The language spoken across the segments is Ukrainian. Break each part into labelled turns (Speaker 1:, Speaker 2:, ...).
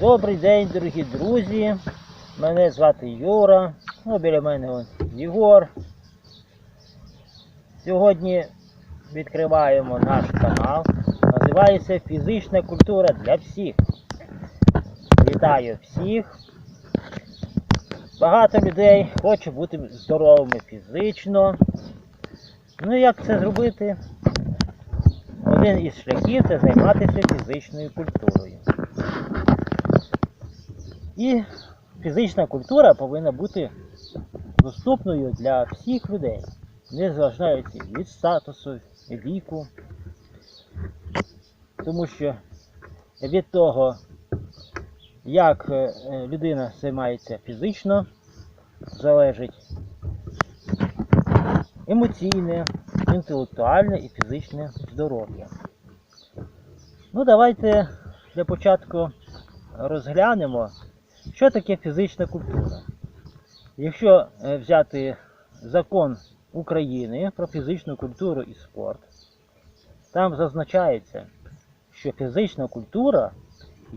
Speaker 1: Добрий день, дорогі друзі. Мене звати Юра. Ну, біля мене он Єгор. Сьогодні відкриваємо наш канал. Називається Фізична культура для всіх. Вітаю всіх. Багато людей хоче бути здоровими фізично. Ну як це зробити? Один із шляхів це займатися фізичною культурою. І фізична культура повинна бути доступною для всіх людей, не зважаючи від статусу, віку. Тому що від того, як е, людина займається фізично, залежить емоційне, інтелектуальне і фізичне здоров'я. Ну, давайте для початку розглянемо, що таке фізична культура. Якщо е, взяти закон України про фізичну культуру і спорт, там зазначається, що фізична культура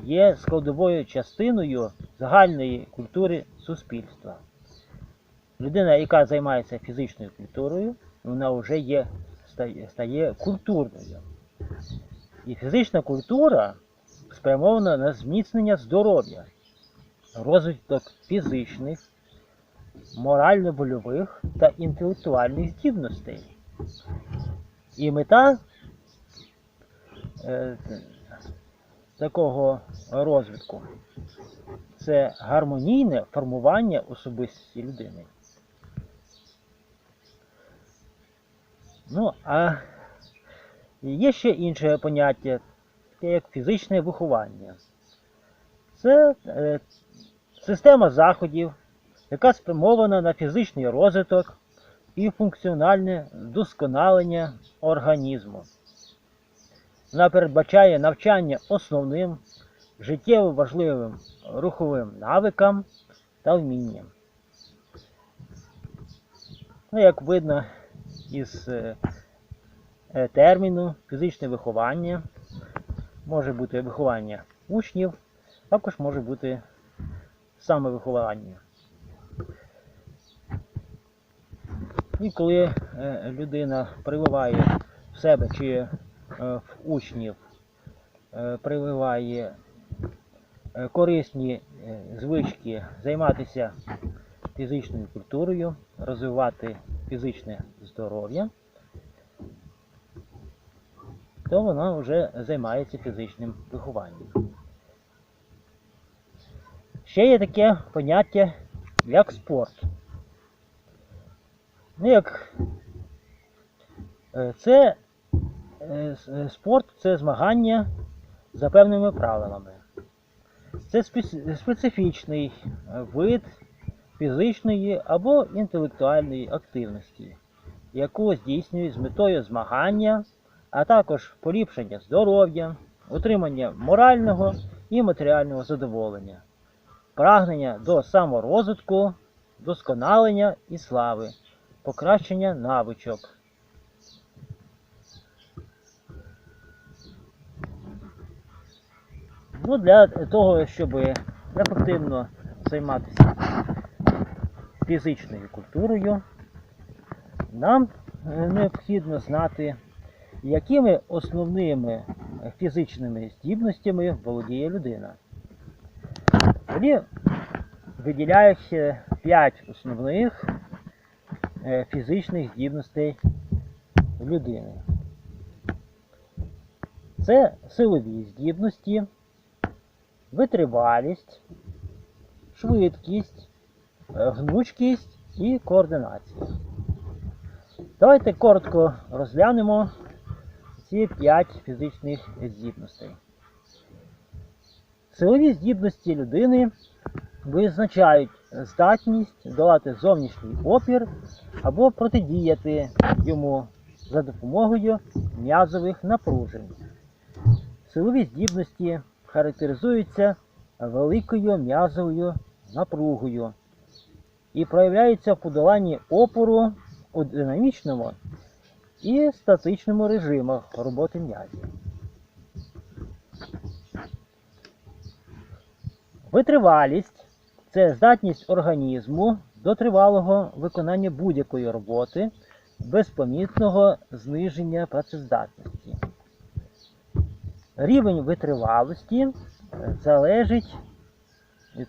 Speaker 1: є складовою частиною загальної культури суспільства. Людина, яка займається фізичною культурою, вона вже є, стає, стає культурною. І фізична культура спрямована на зміцнення здоров'я, розвиток фізичних, морально-вольових та інтелектуальних здібностей. І мета е, такого розвитку це гармонійне формування особистості людини. Ну, а є ще інше поняття, таке як фізичне виховання. Це е, система заходів, яка спрямована на фізичний розвиток і функціональне вдосконалення організму. Вона передбачає навчання основним життєво важливим руховим навикам та вмінням. Ну, як видно із е, е, терміну фізичне виховання, може бути виховання учнів, також може бути самовиховання. І коли е, людина прививає в себе чи е, в учнів, е, прививає корисні звички займатися фізичною культурою, розвивати фізичне здоров'я, то вона вже займається фізичним вихованням. Ще є таке поняття, як спорт. Ну, як е, це е, е, спорт це змагання за певними правилами. Це специфічний вид фізичної або інтелектуальної активності, яку здійснюють з метою змагання, а також поліпшення здоров'я, отримання морального і матеріального задоволення, прагнення до саморозвитку, досконалення і слави, покращення навичок. Ну, для того, щоб ефективно займатися фізичною культурою, нам е, необхідно знати, якими основними фізичними здібностями володіє людина. Тоді виділяється 5 основних е, фізичних здібностей людини. Це силові здібності, витривалість, швидкість, е, гнучкість і координація. Давайте коротко розглянемо ці 5 фізичних здібностей. Силові здібності людини визначають здатність долати зовнішній опір або протидіяти йому за допомогою м'язових напружень. Силові здібності характеризуються великою м'язовою напругою і проявляються в подоланні опору у динамічному і статичному режимах роботи м'язів. Витривалість це здатність організму до тривалого виконання будь-якої роботи без помітного зниження працездатності. Рівень витривалості е, залежить,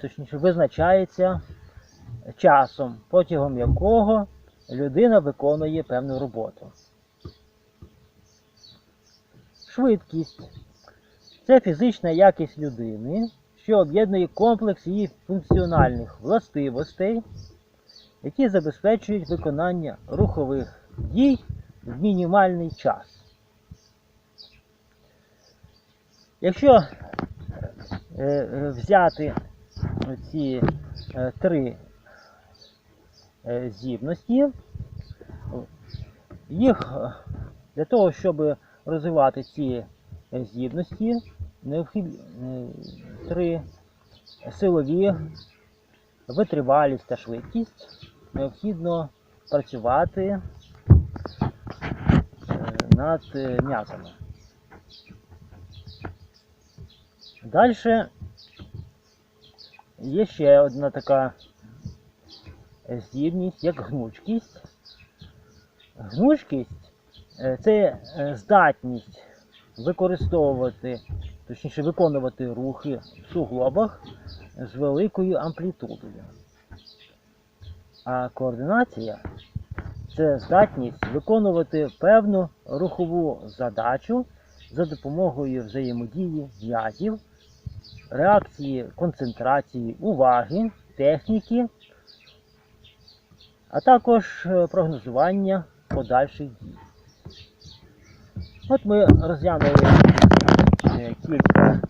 Speaker 1: точніше визначається часом, протягом якого людина виконує певну роботу. Швидкість це фізична якість людини, що об'єднує комплекс її функціональних властивостей, які забезпечують виконання рухових дій в мінімальний час. Якщо е, е, взяти ці е, три здібності, їх для того, щоб розвивати ці здібності, необхідні три силові, витривалість та швидкість, необхідно працювати е, над е, м'язами. Далі є ще одна така здібність, як гнучкість. Гнучкість е, це е, здатність використовувати, точніше виконувати рухи в суглобах з великою амплітудою. А координація це здатність виконувати певну рухову задачу за допомогою взаємодії м'язів, реакції концентрації уваги, техніки, а також е, прогнозування подальших дій. От ми розглянули кілька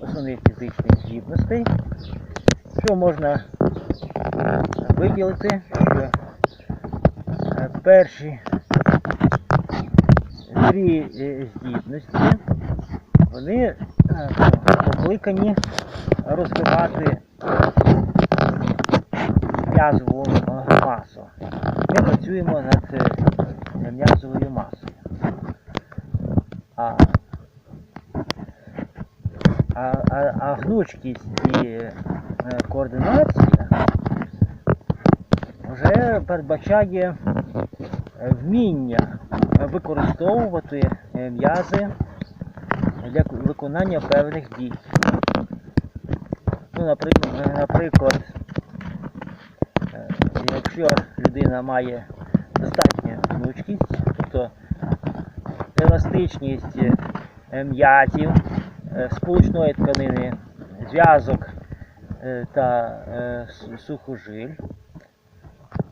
Speaker 1: основних фізичних здібностей, що можна виділити, що е, перші дві е, здібності, вони е, покликані розвивати м'язову масу. Ми працюємо над м'язовою масою. А, а, а, гнучкість і е, координація вже передбачає е, вміння використовувати е, м'язи для виконання певних дій. Ну, наприклад, якщо людина має достатню гнучкість, тобто еластичність м'язів, сполучної тканини, зв'язок е, та е, сухожиль,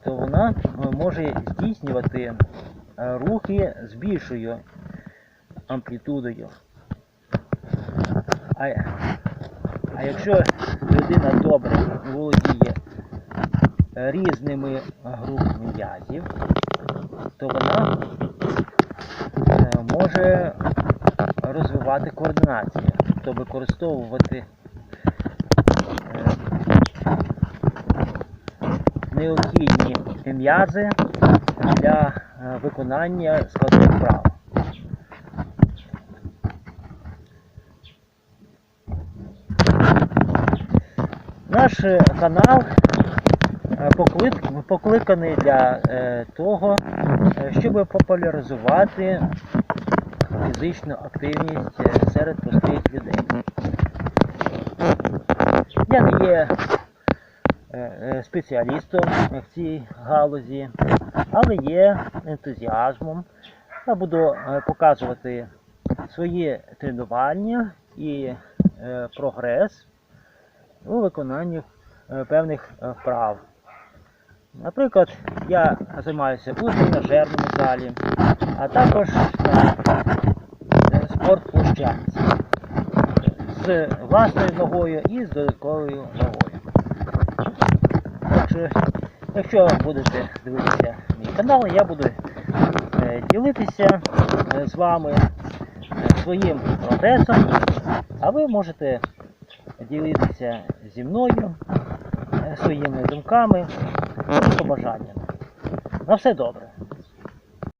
Speaker 1: то вона е, може здійснювати е, рухи з більшою амплітудою. А, а якщо людина добре володіє е, різними групами м'язів, то вона е, може розвивати координацію, тобто використовувати е, необхідні м'язи для е, виконання складних вправ. Наш е, канал покликаний для того, щоб популяризувати фізичну активність серед простих людей. Я не є е, е, спеціалістом в цій галузі, але є ентузіазмом. Я буду е, показувати свої тренування і прогрес у виконанні певних вправ. Наприклад, я займаюся у тренажерному залі, а також на е, спортплощадці з власною ногою і з додатковою ногою. Так що, якщо будете дивитися мій канал, я буду е, ділитися е, з вами е, своїм прогресом, а ви можете ділитися зі мною своїми думками і побажаннями. На все добре.